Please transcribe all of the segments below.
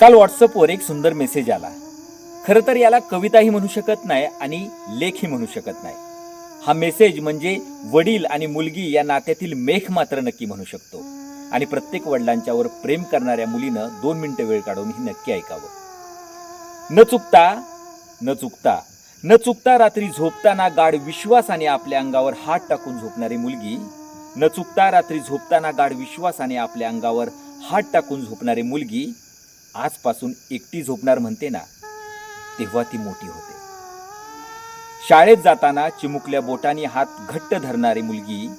काल व्हॉट्सअपवर एक सुंदर मेसेज आला. खरं तर याला कविताही म्हणू शकत नाही आणि लेखही म्हणू शकत नाही. हा मेसेज म्हणजे वडील आणि मुलगी या नात्यातील मेघ मात्र नक्की म्हणू शकतो. आणि प्रत्येक वडिलांच्यावर प्रेम करणाऱ्या मुलीनं दोन मिनटं वेळ काढून ही नक्की ऐकावं. न चुकता न चुकता न चुकता रात्री झोपताना गाढ विश्वासाने आपल्या अंगावर हात टाकून झोपणारी मुलगी न चुकता रात्री झोपताना गाढ विश्वासाने आपल्या अंगावर हात टाकून झोपणारी मुलगी आजपासून एकटी झोपणार म्हणते ना तेव्हा ती मोठी होते. शाळेत जाताना चिमुकल्या बोटाने हात घट्ट धरणारी मुलगी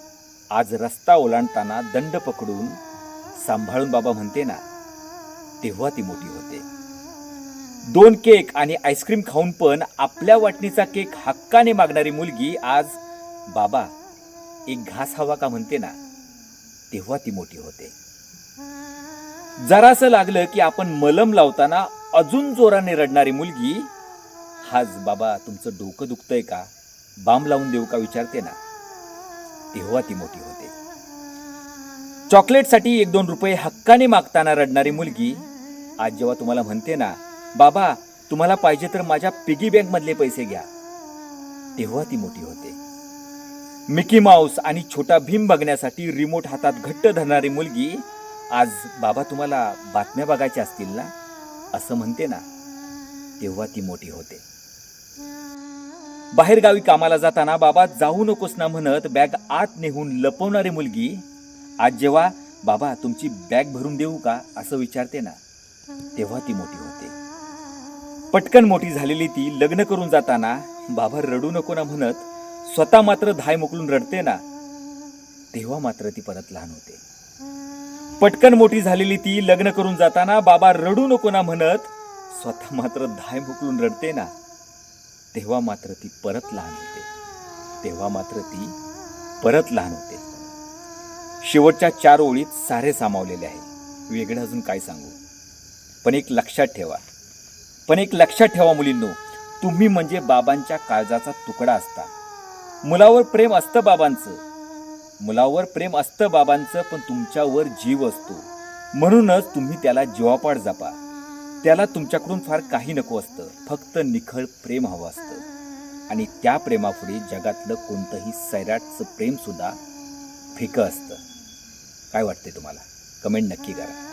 आज रस्ता ओलांडताना दंड पकडून सांभाळून बाबा म्हणते ना तेव्हा ती मोठी होते. दोन केक आणि आईस्क्रीम खाऊन पण आपल्या वाटणीचा केक हक्काने मागणारी मुलगी आज बाबा एक घास हवा का? म्हणते ना तेव्हा ती मोठी होते. जरासं लागलं की आपण मलम लावताना अजून जोराने रडणारी मुलगी हाच बाबा तुमचं डोकं दुखतंय का? बाम लावून देऊ का विचारते ना. तेव्हा ती मोठी होते. चॉकलेटसाठी एक दोन रुपये हक्काने मागताना रडणारी मुलगी आज जेव्हा तुम्हाला म्हणते ना बाबा तुम्हाला पाहिजे तर माझ्या पिगी बँक मधले पैसे घ्या. तेव्हा ती मोठी होते. मिकी माऊस आणि छोटा भीम बघण्यासाठी रिमोट हातात घट्ट धरणारी मुलगी आज बाबा तुम्हाला बातम्या बघायच्या असतील ना? असं म्हणते ना तेव्हा ती मोठी होते. बाहेरगावी कामाला जाताना बाबा जाऊ नकोस ना म्हणत बॅग आत नेहून लपवणारी मुलगी आज जेव्हा बाबा तुमची बॅग भरून देऊ का असं विचारते ना तेव्हा ती मोठी होते. पटकन मोठी झालेली ती लग्न करून जाताना बाबा रडू नको ना म्हणत स्वतः मात्र धाय मोकलून रडते ना तेव्हा मात्र ती परत लहान होते. पटकन मोठी झालेली ती लग्न करून जाताना बाबा रडू नको ना म्हणत स्वतः मात्र धाय मोकलून रडते ना. तेव्हा मात्र ती परत लहान होते. तेव्हा मात्र ती परत लहान होते. शेवटच्या चार ओळीत सारे सामावलेले आहे. वेगळं अजून काय सांगू? पण एक लक्षात ठेवा. पण एक लक्षात ठेवा मुलींनो तुम्ही म्हणजे बाबांच्या काळजाचा तुकडा असता. मुलावर प्रेम असतं बाबांचं. मुलावर प्रेम असतं बाबांचं पण तुमच्यावर जीव असतो. म्हणूनच तुम्ही त्याला जीवापाड जपा. त्याला तुमच्याकडून फार काही नको असतं. फक्त निखळ प्रेम हवं असतं. आणि त्या प्रेमापुढे जगातलं कोणतंही सैराटचं प्रेमसुद्धा फिकं असतं. काय वाटते तुम्हाला? कमेंट नक्की करा.